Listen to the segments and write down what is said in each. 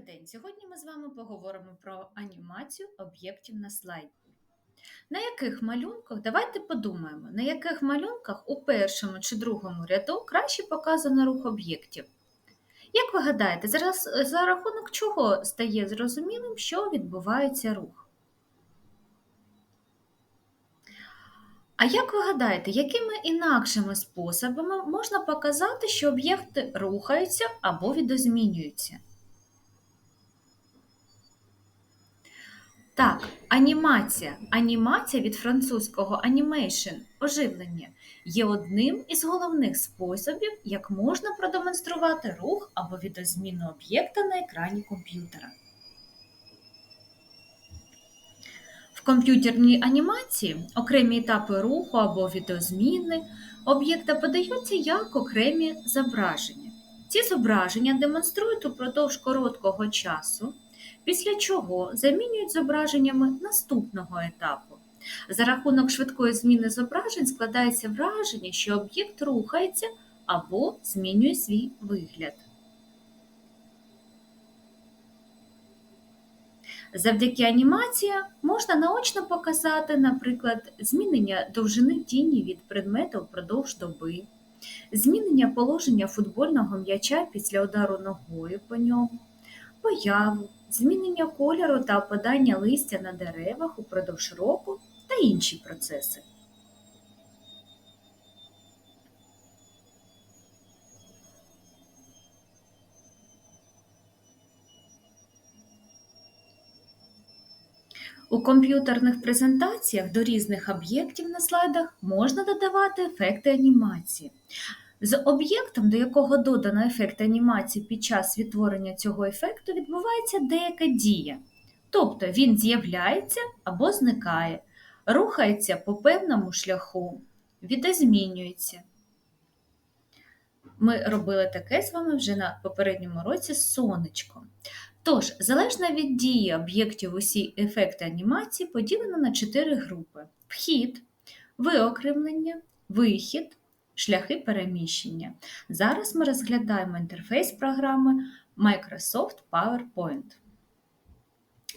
день! Сьогодні ми з вами поговоримо про анімацію об'єктів на слайді. На яких малюнках, давайте подумаємо, на яких малюнках у першому чи другому ряду краще показано рух об'єктів. Як ви гадаєте, зараз за рахунок чого стає зрозумілим, що відбувається рух? А як ви гадаєте, якими інакшими способами можна показати, що об'єкти рухаються або відозмінюються? Так, анімація. Анімація від французького animation оживлення є одним із головних способів, як можна продемонструвати рух або відозміну об'єкта на екрані комп'ютера. В комп'ютерній анімації окремі етапи руху або відозміни об'єкта подаються як окремі зображення. Ці зображення демонструють упродовж короткого часу після чого замінюють зображеннями наступного етапу. За рахунок швидкої зміни зображень складається враження, що об'єкт рухається або змінює свій вигляд. Завдяки анімації можна наочно показати, наприклад, змінення довжини тіні від предмета впродовж доби, змінення положення футбольного м'яча після удару ногою по ньому, появу, змінення кольору та опадання листя на деревах упродовж року та інші процеси. У комп'ютерних презентаціях до різних об'єктів на слайдах можна додавати ефекти анімації. З об'єктом, до якого додано ефект анімації під час відтворення цього ефекту, відбувається деяка дія. Тобто він з'являється або зникає, рухається по певному шляху, відозмінюється. Ми робили таке з вами вже на попередньому році з сонечком. Тож, залежно від дії об'єктів усі ефекти анімації поділено на чотири групи: вхід, виокремлення, вихід, шляхи переміщення. Зараз ми розглядаємо інтерфейс програми Microsoft PowerPoint.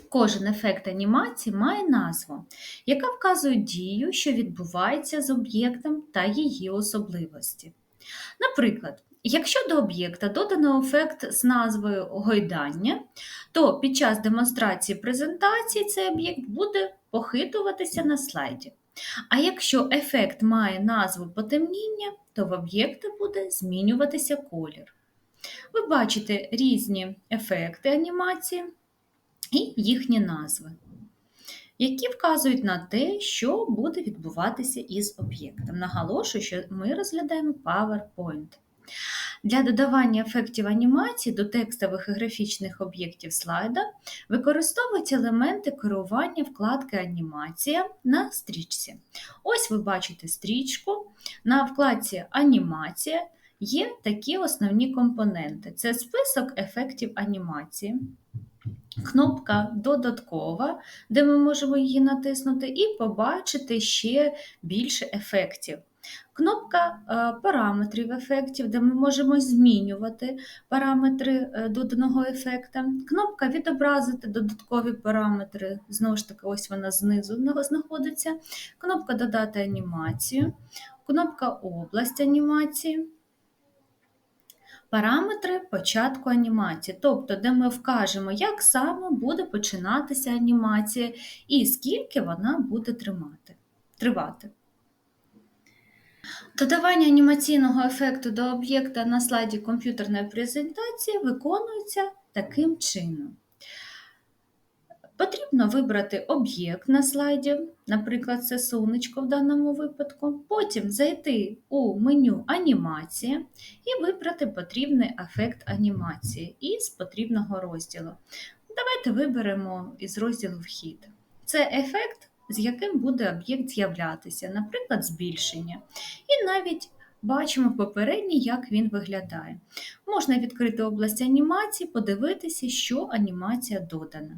Кожен ефект анімації має назву, яка вказує дію, що відбувається з об'єктом та її особливості. Наприклад, якщо до об'єкта додано ефект з назвою гойдання, то під час демонстрації презентації цей об'єкт буде похитуватися на слайді. А якщо ефект має назву потемніння, то в об'єкта буде змінюватися колір. Ви бачите різні ефекти анімації і їхні назви, які вказують на те, що буде відбуватися із об'єктом. Наголошую, що ми розглядаємо PowerPoint. Для додавання ефектів анімації до текстових і графічних об'єктів слайда використовують елементи керування вкладки Анімація на стрічці. Ось ви бачите стрічку. На вкладці Анімація є такі основні компоненти: це список ефектів анімації. Кнопка додаткова, де ми можемо її натиснути, і побачити ще більше ефектів. Кнопка е, параметрів ефектів, де ми можемо змінювати параметри е, доданого ефекта. Кнопка відобразити додаткові параметри, знову ж таки, ось вона знизу знаходиться. Кнопка Додати анімацію, кнопка область анімації. Параметри початку анімації, тобто, де ми вкажемо, як саме буде починатися анімація і скільки вона буде тримати, тривати. Додавання анімаційного ефекту до об'єкта на слайді комп'ютерної презентації виконується таким чином. Потрібно вибрати об'єкт на слайді, наприклад, це сонечко в даному випадку. Потім зайти у меню Анімація і вибрати потрібний ефект анімації із потрібного розділу. Давайте виберемо із розділу Вхід. Це ефект, з яким буде об'єкт з'являтися, наприклад, збільшення. І навіть бачимо попередній, як він виглядає. Можна відкрити область анімації, подивитися, що анімація додана.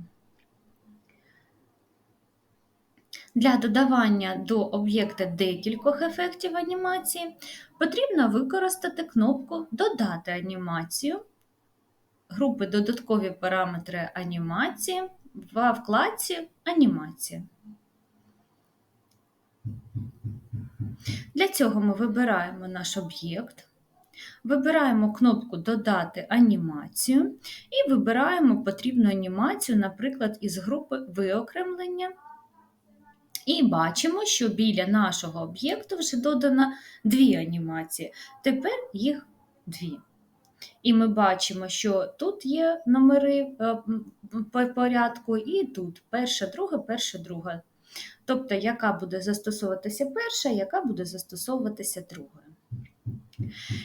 Для додавання до об'єкта декількох ефектів анімації потрібно використати кнопку Додати анімацію групи додаткові параметри анімації в вкладці Анімація. Для цього ми вибираємо наш об'єкт, вибираємо кнопку Додати анімацію і вибираємо потрібну анімацію, наприклад, із групи виокремлення. І бачимо, що біля нашого об'єкту вже додано дві анімації. Тепер їх дві. І ми бачимо, що тут є номери е, по порядку, і тут перша, друга, перша, друга. Тобто, яка буде застосовуватися перша, яка буде застосовуватися друга.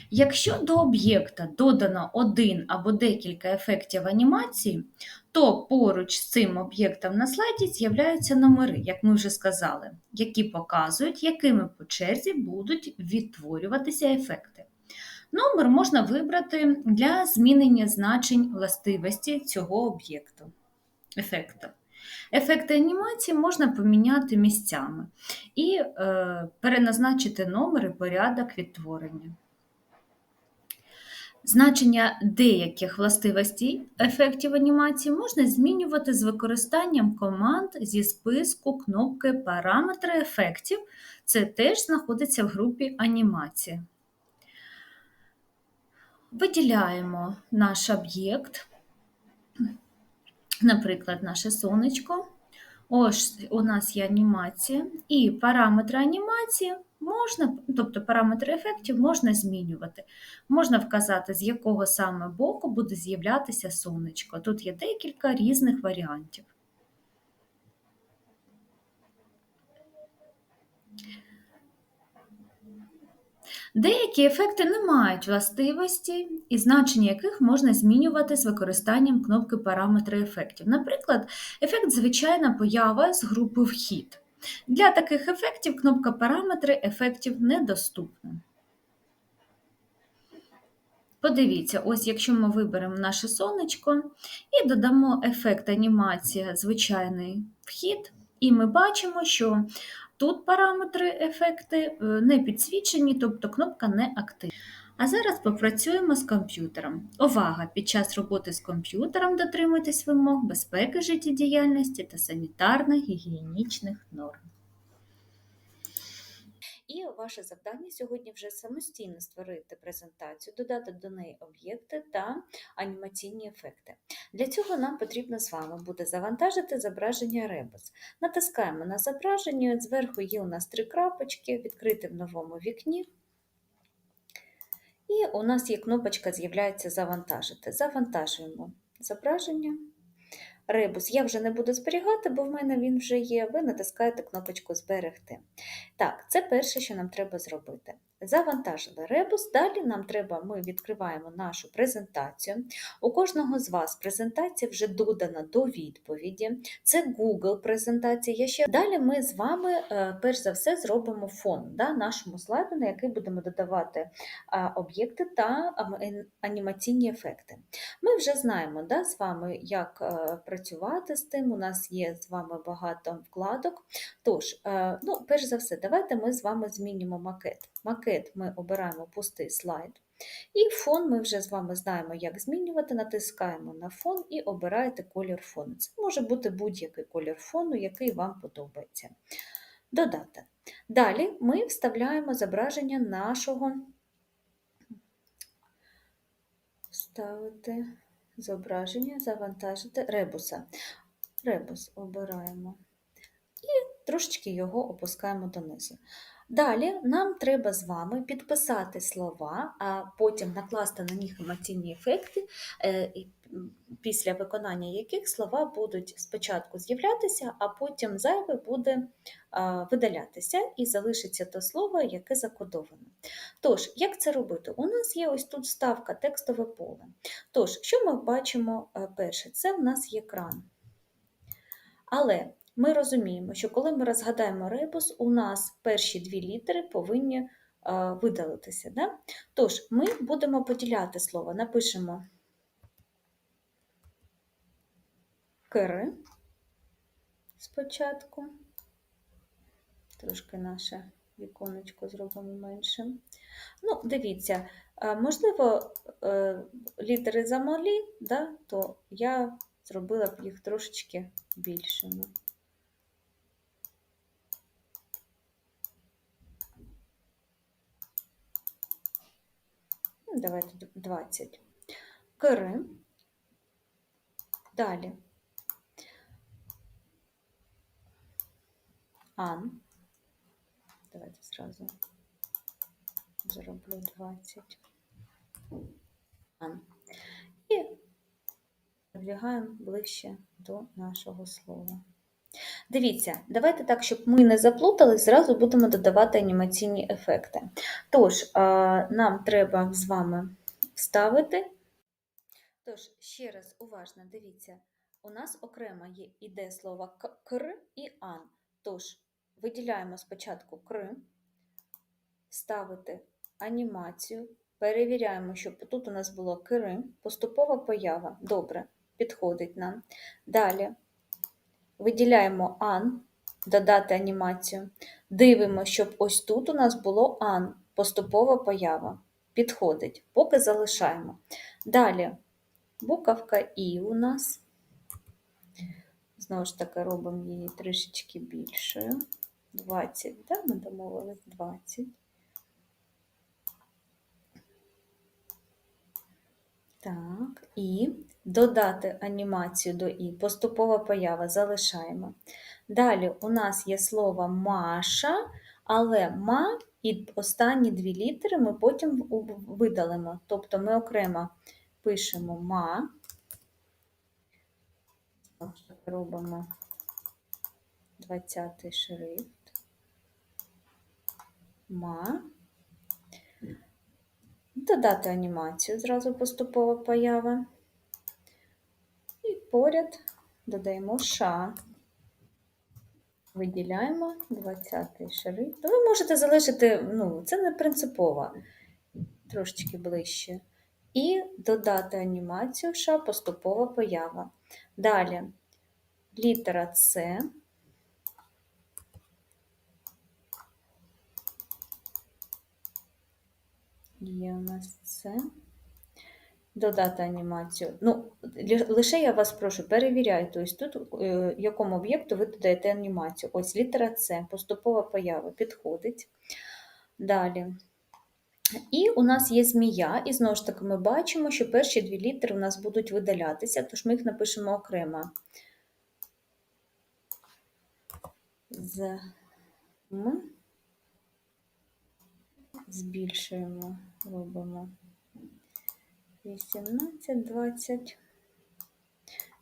Якщо до об'єкта додано один або декілька ефектів анімації, то поруч з цим об'єктом на слайді з'являються номери, як ми вже сказали, які показують, якими по черзі будуть відтворюватися ефекти. Номер можна вибрати для змінення значень властивості цього об'єкту. ефекту. Ефекти анімації можна поміняти місцями і е, переназначити номер і порядок відтворення. Значення деяких властивостей ефектів анімації можна змінювати з використанням команд зі списку кнопки Параметри ефектів. Це теж знаходиться в групі анімація. Виділяємо наш об'єкт, наприклад, наше сонечко. Ось у нас є анімація, і параметри анімації можна, тобто параметри ефектів можна змінювати. Можна вказати, з якого саме боку буде з'являтися сонечко. Тут є декілька різних варіантів. Деякі ефекти не мають властивості, і значення яких можна змінювати з використанням кнопки Параметри ефектів. Наприклад, ефект звичайна поява з групи Вхід. Для таких ефектів кнопка Параметри ефектів недоступна. Подивіться, ось якщо ми виберемо наше сонечко і додамо ефект анімація звичайний вхід, і ми бачимо, що тут параметри ефекти е, не підсвічені, тобто кнопка не активна. А зараз попрацюємо з комп'ютером. Увага! Під час роботи з комп'ютером дотримуйтесь вимог безпеки життєдіяльності та санітарно-гігієнічних норм. І ваше завдання сьогодні вже самостійно створити презентацію, додати до неї об'єкти та анімаційні ефекти. Для цього нам потрібно з вами буде завантажити зображення Rebus. Натискаємо на зображення, зверху є у нас три крапочки, відкрити в новому вікні. І у нас є кнопочка з'являється Завантажити. Завантажуємо зображення. Ребус я вже не буду зберігати, бо в мене він вже є. Ви натискаєте кнопочку Зберегти. Так, це перше, що нам треба зробити. Завантажили ребус, далі нам треба, ми відкриваємо нашу презентацію. У кожного з вас презентація вже додана до відповіді. Це Google презентація. Я ще... Далі ми з вами, е, перш за все, зробимо фон да, нашому слайду, на який будемо додавати об'єкти та анімаційні ефекти. Ми вже знаємо да, з вами, як е, працювати з тим. У нас є з вами багато вкладок. Тож, е, ну, перш за все, давайте ми з вами змінимо макет. Макет ми обираємо пустий слайд. І фон ми вже з вами знаємо, як змінювати. Натискаємо на фон і обираєте колір фону. Це може бути будь-який колір фону, який вам подобається. Додати. Далі ми вставляємо зображення нашого вставити зображення, завантажити ребуса. Ребус обираємо і трошечки його опускаємо донизу. Далі нам треба з вами підписати слова, а потім накласти на них емоційні ефекти, е, після виконання яких слова будуть спочатку з'являтися, а потім зайве буде видалятися і залишиться те слово, яке закодоване. Тож, як це робити? У нас є ось тут вставка текстове поле. Тож, що ми бачимо е, перше? Це в нас є екран. Але ми розуміємо, що коли ми розгадаємо ребус, у нас перші дві літери повинні видалитися. Да? Тож, ми будемо поділяти слово, напишемо кири спочатку, трошки наше віконечко зробимо меншим. Ну, Дивіться, Можливо, е, літери замалі, да, то я зробила б їх трошечки більшими. Давайте 20. Кири. Далі. Ан. Давайте зразу зроблю 20. Ан. І продвігаємо ближче до нашого слова. Дивіться, давайте так, щоб ми не заплутались, зразу будемо додавати анімаційні ефекти. Тож, а, нам треба з вами вставити. Тож, ще раз уважно дивіться, у нас окремо є іде слово кр і ан. Тож, виділяємо спочатку кр, ставити анімацію, перевіряємо, щоб тут у нас було кр, поступова поява. Добре, підходить нам. Далі виділяємо ан, додати анімацію. Дивимося, щоб ось тут у нас було ан, поступова поява. Підходить, поки залишаємо. Далі буковка І у нас. Знову ж таки, робимо її трішечки більшою. 20, да, ми домовились 20. Так, і додати анімацію до І. Поступова поява залишаємо. Далі у нас є слово Маша, але ма і останні дві літери ми потім видалимо. Тобто ми окремо пишемо ма. Робимо 20 шрифт. Ма. Додати анімацію, зразу поступова поява. І поряд додаємо ша. Виділяємо 20-й шрифт. Ви можете залишити, ну, це не принципово, трошечки ближче. І додати анімацію ша, поступова поява. Далі літера С. Є у нас це. Додати анімацію. Ну, лише я вас прошу, перевіряйте, ось тут, е, якому об'єкту ви додаєте анімацію. Ось літера С, поступова поява підходить. Далі. І у нас є змія, і знову ж таки ми бачимо, що перші дві літери у нас будуть видалятися, тож ми їх напишемо окремо. З М. Збільшуємо, робимо 18, 20.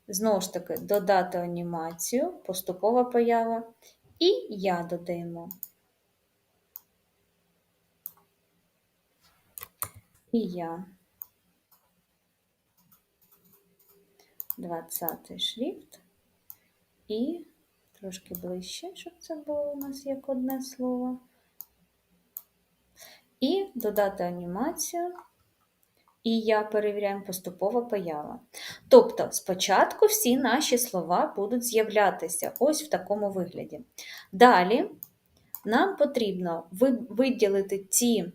Знову ж таки, додати анімацію, поступова поява, і я додаємо. І я. 20 шрифт. І трошки ближче, щоб це було у нас як одне слово. І додати анімацію. І я перевіряємо поступова поява. Тобто, спочатку всі наші слова будуть з'являтися ось в такому вигляді. Далі нам потрібно виділити ті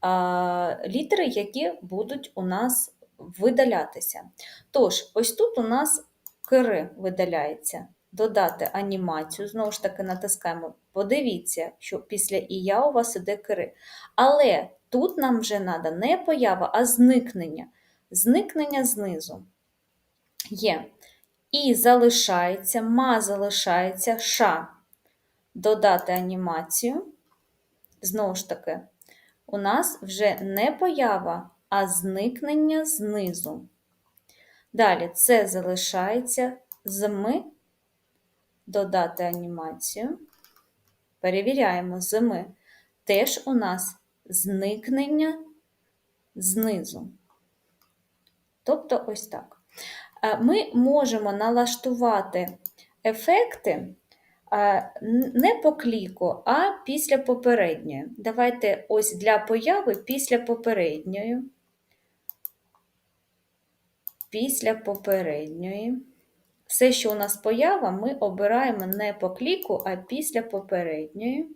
а, літери, які будуть у нас видалятися. Тож, ось тут у нас кири видаляється. Додати анімацію, знову ж таки, натискаємо. Подивіться, що після ія у вас іде кири. Але тут нам вже треба не поява, а зникнення. Зникнення знизу. Є. І залишається, ма залишається, ша. Додати анімацію. Знову ж таки, у нас вже не поява, а зникнення знизу. Далі це залишається з ми. Додати анімацію. Перевіряємо з ми. Теж у нас зникнення знизу. Тобто ось так. Ми можемо налаштувати ефекти не по кліку, а після попередньої. Давайте ось для появи після попередньої. Після попередньої. Все, що у нас поява, ми обираємо не по кліку, а після попередньої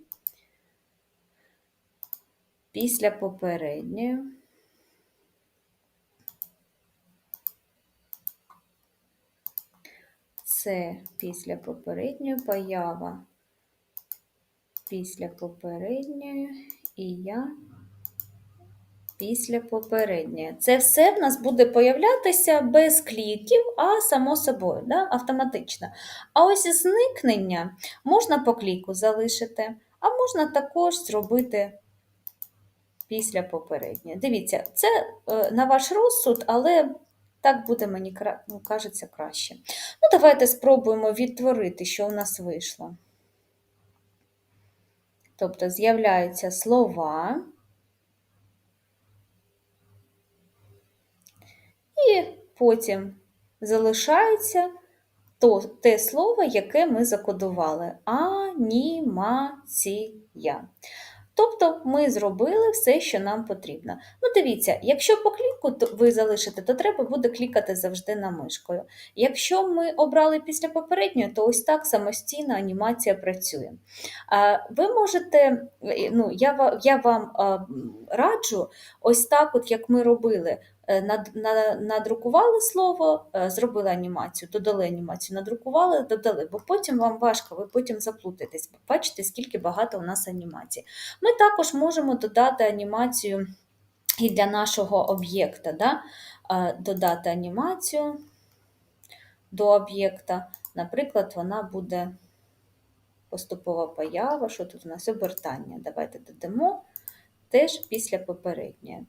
після попередньої. Це після попередньої поява після попередньої і я після попередньої. Це все в нас буде появлятися без кліків, а само собою, да? автоматично. А ось зникнення можна по кліку залишити, а можна також зробити після попередньої. Дивіться, це е, на ваш розсуд, але так буде, мені ну, кажеться, краще. Ну, давайте спробуємо відтворити, що у нас вийшло. Тобто з'являються слова. І потім залишається то, те слово, яке ми закодували. Анімація. Тобто ми зробили все, що нам потрібно. Ну, дивіться, якщо по кліку ви залишите, то треба буде клікати завжди на мишкою. Якщо ми обрали після попередньої, то ось так самостійно анімація працює. Ви можете, ну, я, я вам раджу, ось так, от як ми робили. Е, над- Надрукували слово, е, зробили анімацію, додали анімацію, надрукували, додали, бо потім вам важко, ви потім заплутаєтесь. Бачите, скільки багато у нас анімацій. Ми також можемо додати анімацію і для нашого об'єкта. Да? Е, Додати анімацію до об'єкта. Наприклад, вона буде поступова поява. Що тут у нас? Обертання. Давайте додамо теж після попередньої.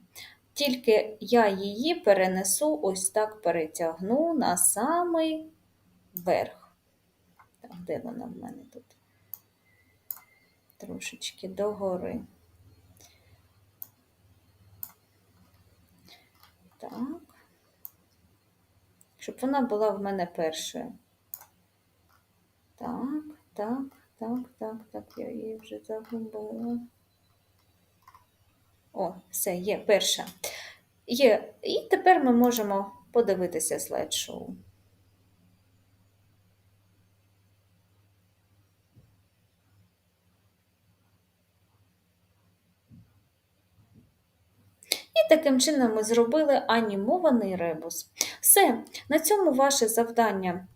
Тільки я її перенесу, ось так перетягну на самий верх. Так, де вона в мене тут? Трошечки догори. Так. Щоб вона була в мене першою. Так, так, так, так, так, я її вже загубила. О, все, є перша. Є. І тепер ми можемо подивитися слайд-шоу. І таким чином ми зробили анімований ребус. Все, на цьому ваше завдання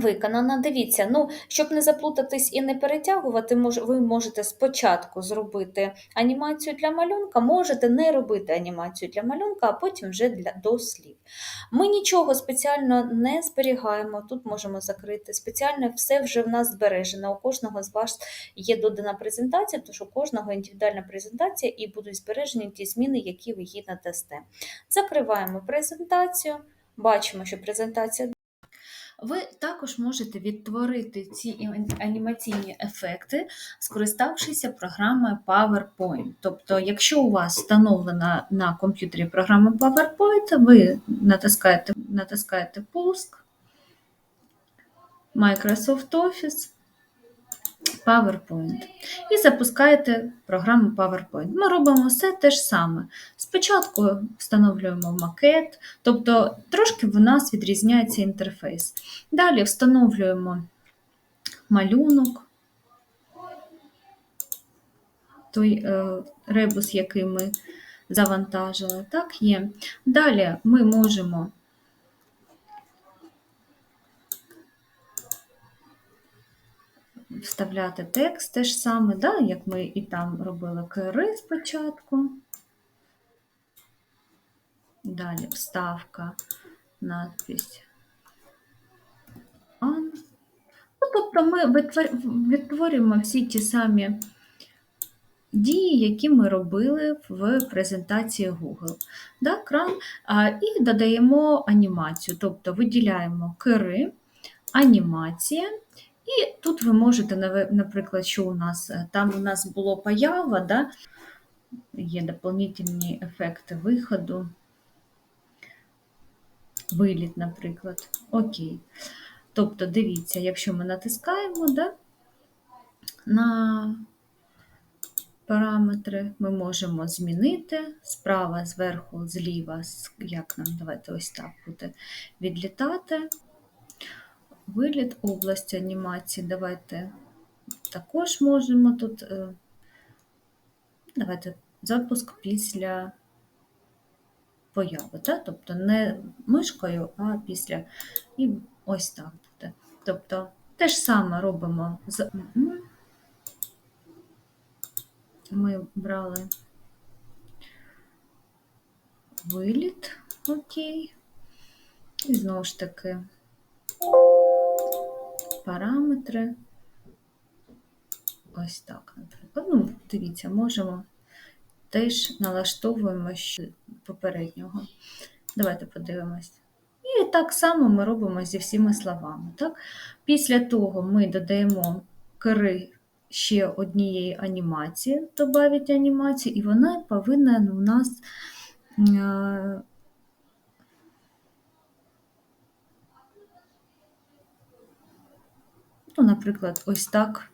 виконано. Дивіться, ну, щоб не заплутатись і не перетягувати, мож- ви можете спочатку зробити анімацію для малюнка, можете не робити анімацію для малюнка, а потім вже для, до слів. Ми нічого спеціально не зберігаємо, тут можемо закрити. Спеціально все вже в нас збережено. У кожного з вас є додана презентація, тож у кожного індивідуальна презентація і будуть збережені ті зміни, які ви їй надасте. Закриваємо презентацію, бачимо, що презентація. Ви також можете відтворити ці анімаційні ефекти, скориставшися програмою PowerPoint. Тобто, якщо у вас встановлена на комп'ютері програма PowerPoint, ви натискаєте, натискаєте пуск, Microsoft Office, PowerPoint і запускаєте програму PowerPoint. Ми робимо все те ж саме. Спочатку встановлюємо макет, тобто трошки в нас відрізняється інтерфейс. Далі встановлюємо малюнок, той е, ребус, який ми завантажили. Так, є. Далі ми можемо вставляти текст те ж саме, да, як ми і там робили кери спочатку. Далі вставка, надпись. Ан. Ну, тобто ми відтворюємо всі ті самі дії, які ми робили в презентації Google. Да, кран, а, і додаємо анімацію, тобто виділяємо кери, анімація. І тут ви можете, наприклад, що у нас е, там у нас було поява, да, є доповнительні ефекти виходу. Виліт, наприклад. Окей. Тобто, дивіться, якщо ми натискаємо да, на параметри, ми можемо змінити справа, зверху, зліва, як нам, давайте ось так буде відлітати. Виліт, область анімації, давайте також можемо тут, е, давайте запуск після появи, да? тобто не мишкою, а після. І ось так буде. Тобто те ж саме робимо з. Ми брали виліт, окей. І знову ж таки параметри. Ось так, наприклад. Ну, дивіться, можемо теж налаштовуємо ще попереднього. Давайте подивимось. І так само ми робимо зі всіма словами. Так? Після того ми додаємо кери ще однієї анімації, додати анімацію, і вона повинна у нас ну, наприклад, ось так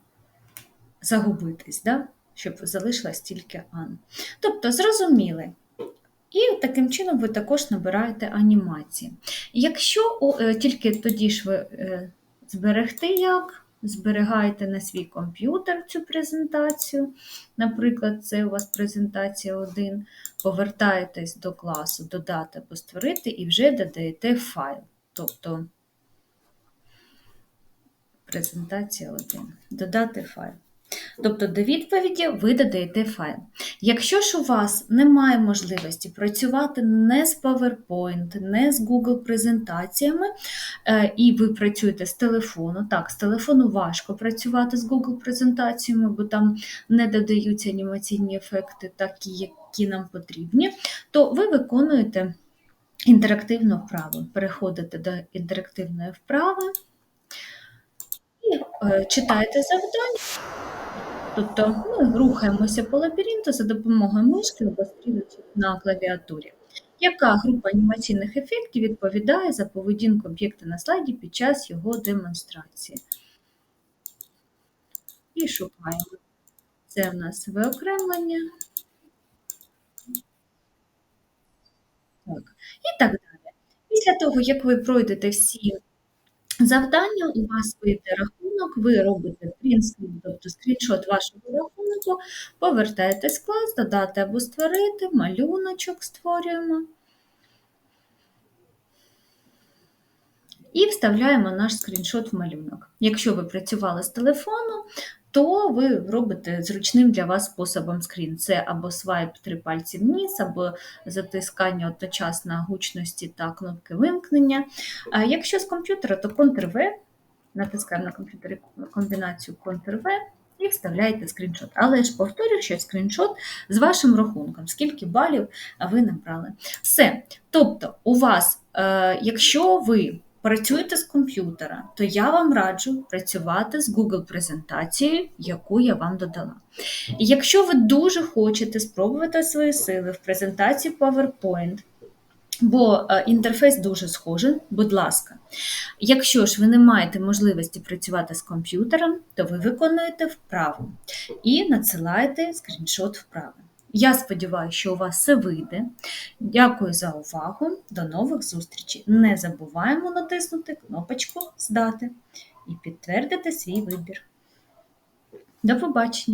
загубитись, да? щоб залишилась тільки Ан. Тобто, зрозуміли. І таким чином ви також набираєте анімації. Якщо о, е, тільки тоді ж ви е, зберегти як, зберігаєте на свій комп'ютер цю презентацію, наприклад, це у вас презентація 1, повертаєтесь до класу додати або створити і вже додаєте файл. Тобто презентація 1. Додати файл. Тобто до відповіді ви додаєте файл. Якщо ж у вас немає можливості працювати не з PowerPoint, не з Google презентаціями, е, і ви працюєте з телефону, так, з телефону важко працювати з Google презентаціями, бо там не додаються анімаційні ефекти, такі, які нам потрібні, то ви виконуєте інтерактивну вправу. Переходите до інтерактивної вправи е, читаєте завдання. Тобто ми рухаємося по лабіринту за допомогою мишки або стрілочок на клавіатурі. Яка група анімаційних ефектів відповідає за поведінку об'єкта на слайді під час його демонстрації? І шукаємо. Це в нас виокремлення. Так. І так далі. Після того, як ви пройдете всі завдання, у вас вийде рахунок, ви робите принтскрін, тобто скріншот вашого рахунку, повертаєтесь в клас, додати або створити, малюночок створюємо. І вставляємо наш скріншот в малюнок. Якщо ви працювали з телефону, то ви робите зручним для вас способом скрін. Це або свайп три пальці вниз, або затискання одночасно гучності та кнопки вимкнення. А якщо з комп'ютера, то Ctrl-V, натискаємо на комп'ютері комбінацію Ctrl-V і вставляєте скріншот. Але ж повторюю, що скріншот з вашим рахунком, скільки балів ви набрали. Все. Тобто, у вас, е, якщо ви працюєте з комп'ютера, то я вам раджу працювати з Google презентацією, яку я вам додала. І якщо ви дуже хочете спробувати свої сили в презентації PowerPoint, бо е, інтерфейс дуже схожий, будь ласка. Якщо ж ви не маєте можливості працювати з комп'ютером, то ви виконуєте вправу і надсилаєте скріншот вправи. Я сподіваюся, що у вас все вийде. Дякую за увагу. До нових зустрічей. Не забуваємо натиснути кнопочку Здати і підтвердити свій вибір. До побачення!